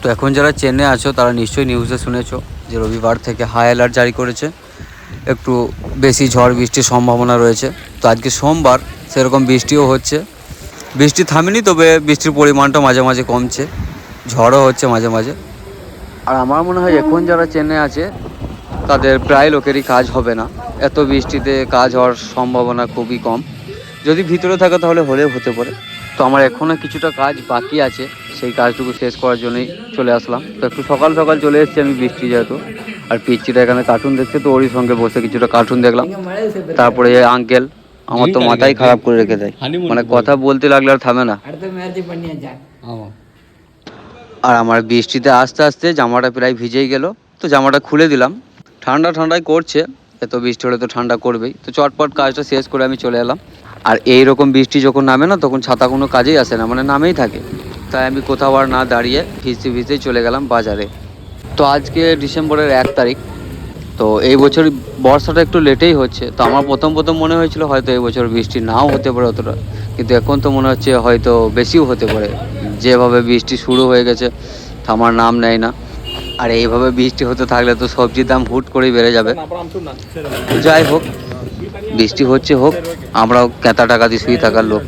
তো এখন যারা চেন্নাই আছো, তারা নিশ্চয়ই নিউজে শুনেছো যে রবিবার থেকে হাই অ্যালার্ট জারি করেছে। একটু বেশি ঝড় বৃষ্টির সম্ভাবনা রয়েছে। তো আজকে সোমবার সেরকম বৃষ্টিও হচ্ছে। বৃষ্টি থামেনি, তবে বৃষ্টির পরিমাণটা মাঝে মাঝে কমছে। ঝড়ও হচ্ছে মাঝে মাঝে। আর আমার মনে হয় এখন যারা চেন্নাই আছে, তাদের প্রায় লোকেরই কাজ হবে না। এত বৃষ্টিতে কাজ হওয়ার সম্ভাবনা খুবই কম। যদি ভিতরে থাকে, তাহলে হলেও হতে পারে। তো আমার এখনও কিছুটা কাজ বাকি আছে সেই কাজটুকু শেষ করার জন্যই চলে আসলাম। তো একটু সকাল সকাল চলে এসেছি আমি বৃষ্টি যেহেতু আর পিচিটা এখানে কার্টুন দেখছে তো ওরই সঙ্গে বসে কিছুটা কার্টুন দেখলাম। তারপরে আঙ্কেল আমার তো মাথাই খারাপ করে রেখে দেয়। মানে কথা বলতে লাগলে আর থামে না। আর আমার বৃষ্টিতে আস্তে আস্তে জামাটা প্রায় ভিজেই গেল তো জামাটা খুলে দিলাম। ঠান্ডা ঠান্ডাই করছে এত বৃষ্টি হলে তো ঠান্ডা করবেই। তো চটপট কাজটা শেষ করে আমি চলে এলাম। আর এই রকম বৃষ্টি যখন নামে না, তখন ছাতা কোনো কাজেই আসে না মানে নামেই থাকে। তাই আমি কোথাও আর না দাঁড়িয়ে ভিজতে ভিজতেই চলে গেলাম বাজারে। তো আজকে ডিসেম্বরের এক তারিখ, তো এই বছর বর্ষাটা একটু লেটেই হচ্ছে। তো আমার প্রথম প্রথম মনে হয়েছিল হয়তো এই বছর বৃষ্টি নাও হতে পারে অতটা, কিন্তু এখন তো মনে হচ্ছে হয়তো বেশিও হতে পারে। যেভাবে বৃষ্টি শুরু হয়ে গেছে থামার নাম নেয় না। আর এইভাবে বৃষ্টি হতে থাকলে তো সবজির দাম হুট করেই বেড়ে যাবে। তো যাই হোক বৃষ্টি হচ্ছে হোক আমরাও কেতা টাকা দিয়ে শুয়ে থাকার লোক।